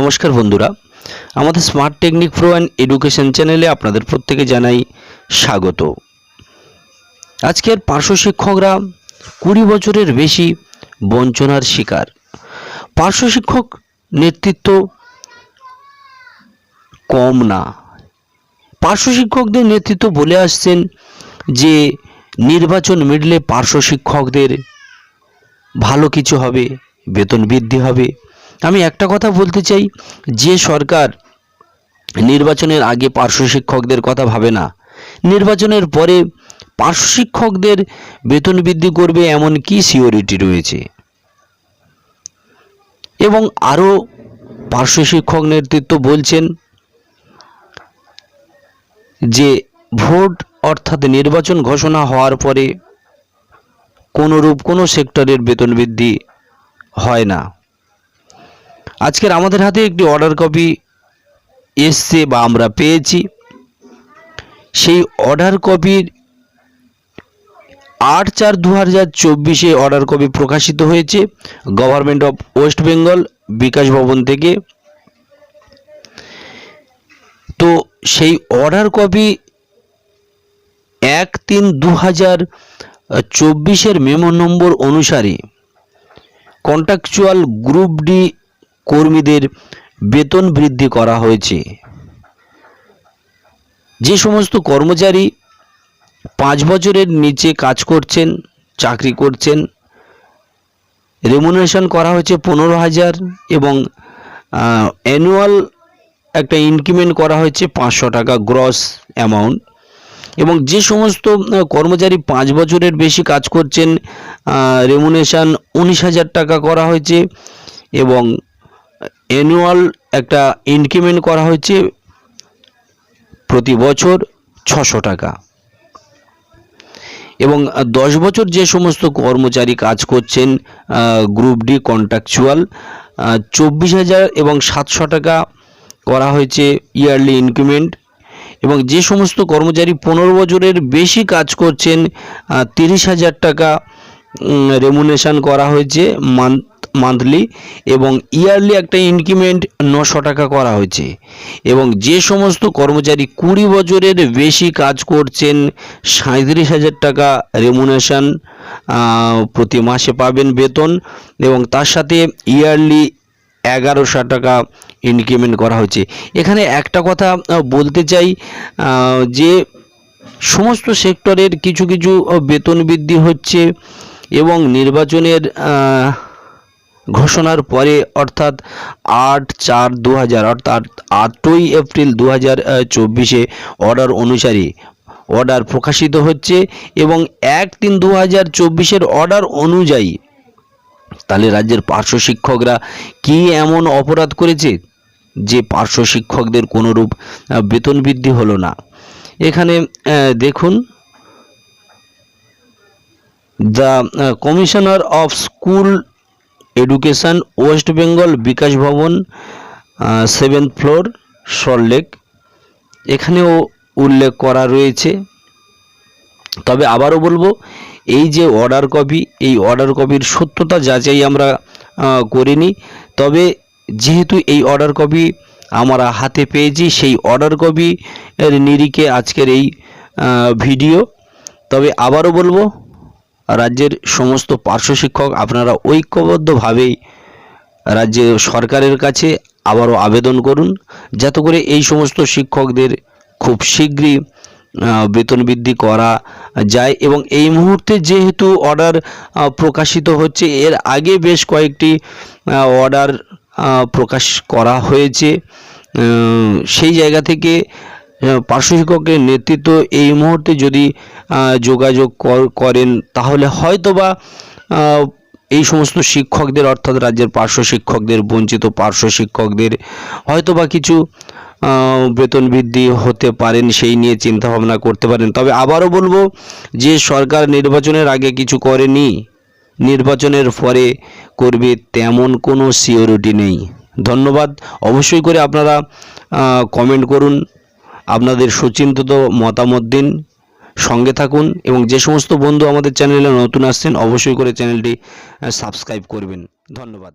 নমস্কার বন্ধুরা। আমাদের smart technic pro and education চ্যানেলে আপনাদের প্রত্যেকে জানাই স্বাগত। আজকের পার্শ্ব শিক্ষকরা কুড়ি বছরের বেশি বঞ্চনার শিকার। পার্শ্ব শিক্ষক নেতৃত্ব কম না। পার্শ্ব শিক্ষকদের নেতৃত্ব বলে আসছেন যে, নির্বাচন মিটলে পার্শ্ব শিক্ষকদের ভালো কিছু হবে, বেতন বৃদ্ধি হবে। আমি একটা কথা বলতে চাই, যে সরকার নির্বাচনের আগে পার্শ্ব শিক্ষকদের কথা ভাবে না, নির্বাচনের পরে পার্শ্ব শিক্ষকদের বেতন বৃদ্ধি করবে এমন কি সিওরিটি রয়েছে? এবং আরও পার্শ্ব শিক্ষক নেতৃত্ব বলছেন যে ভোট অর্থাৎ নির্বাচন ঘোষণা হওয়ার পরে কোনোরূপ কোনো সেক্টরের বেতন বৃদ্ধি হয় না। আজকের আমাদের হাতে একটি অর্ডার কপি এসছে বা আমরা পেয়েছি। সেই অর্ডার কপির আট চার দু হাজার চব্বিশে অর্ডার কপি প্রকাশিত হয়েছে government of West Bengal Bikash Bhavan থেকে। তো সেই অর্ডার কপি এক তিন দু হাজার চব্বিশের মেমো নম্বর অনুসারে কন্ট্রাকচুয়াল গ্রুপ ডি কর্মীদের বেতন বৃদ্ধি করা হয়েছে। যে সমস্ত কর্মচারী পাঁচ বছরের নিচে কাজ করছেন, চাকরি করছেন রেমুনারেশন করা হয়েছে পনেরো হাজার এবং অ্যানুয়াল একটা ইনক্রিমেন্ট করা হয়েছে পাঁচশো টাকা গ্রস অ্যামাউন্ট এবং যে সমস্ত কর্মচারী পাঁচ বছরের বেশি কাজ করছেন রেমুনেশন উনিশ হাজার টাকা করা হয়েছে এবং অ্যানুয়াল একটা ইনক্রিমেন্ট করা হয়েছে প্রতি বছর ছশো টাকা। এবং দশ বছর যে সমস্ত কর্মচারী কাজ করছেন গ্রুপ ডি কন্ট্রাকচুয়াল চব্বিশ হাজার এবং সাতশো টাকা করা হয়েছে ইয়ারলি ইনক্রিমেন্ট এবং যে সমস্ত কর্মচারী পনেরো বছরের বেশি কাজ করছেন তিরিশ হাজার টাকা রেমুনেশন করা হয়েছে মান্থ মান্থলি এবং ইয়ারলি একটা ইনক্রিমেন্ট নশো টাকা করা হয়েছে। এবং যে সমস্ত কর্মচারী কুড়ি বছরের বেশি কাজ করছেন সাঁত্রিশ হাজার টাকা রেমুনেশন প্রতি মাসে পাবেন বেতন এবং তার সাথে ইয়ারলি এগারোশো টাকা ইনক্রিমেন্ট করা হয়েছে। এখানে একটা কথা বলতে চাই যে সমস্ত সেক্টরের কিছু কিছু বেতন বৃদ্ধি হচ্ছে এবং নির্বাচনের ঘোষণার পরে, অর্থাৎ আট চার দু অর্থাৎ আটই এপ্রিল দু হাজার অর্ডার অনুসারে অর্ডার প্রকাশিত হচ্ছে এবং এক তিন দু হাজার অর্ডার অনুযায়ী, তাহলে রাজ্যের পার্শ্ব শিক্ষকরা কি এমন অপরাধ করেছে যে পার্শ্ব শিক্ষকদের কোনোরূপ বেতন বৃদ্ধি হলো না? এখানে দেখুন the commissioner of school education, West Bengal Bikash Bhavan seventh floor Salt Lake এখানেও উল্লেখ করা রয়েছে। তবে আবারও বলব, এই যে অর্ডার কপি এই অর্ডার কপির সত্যতা যাচাই আমরা করিনি। তবে যেহেতু এই অর্ডার কপি আমরা হাতে পেয়েছি, সেই অর্ডার কপি এর নিরিখে আজকের এই ভিডিও তবে আবারও বলব রাজ্যের সমস্ত পার্শ্ব শিক্ষক আপনারা ঐক্যবদ্ধভাবেই রাজ্যে সরকারের কাছে আবারও আবেদন করুন। যাতে করে এই সমস্ত শিক্ষকদের খুব শীঘ্রই বেতন বৃদ্ধি করা যায় এবং এই মুহূর্তে যেহেতু অর্ডার প্রকাশিত হচ্ছে, এর আগে বেশ কয়েকটি অর্ডার প্রকাশ করা হয়েছে। সেই জায়গা থেকে পার্শ্ব শিক্ষকের নেতৃত্ব এই মুহূর্তে যদি যোগাযোগ কর- করেন, তাহলে হয়তোবা এই সমস্ত শিক্ষকদের, অর্থাৎ রাজ্যের পার্শ্ব শিক্ষকদের, বঞ্চিত পার্শ্ব শিক্ষকদের, হয়তোবা কিছু বেতন বৃদ্ধি হতে পারেন, সেই নিয়ে চিন্তা ভাবনা করতে পারেন। তবে আবারও বলব যে সরকার নির্বাচনের আগে কিছু করেনি, নির্বাচনের পরে করবে তেমন কোনো সিওরিটি নেই। ধন্যবাদ। অবশ্যই করে আপনারা কমেন্ট করুন। আপনাদের সুচিন্তিত মতামত দিন, সঙ্গে থাকুন এবং যে সমস্ত বন্ধু আমাদের চ্যানেলে নতুন আসছেন, অবশ্যই করে চ্যানেলটি সাবস্ক্রাইব করবেন। ধন্যবাদ।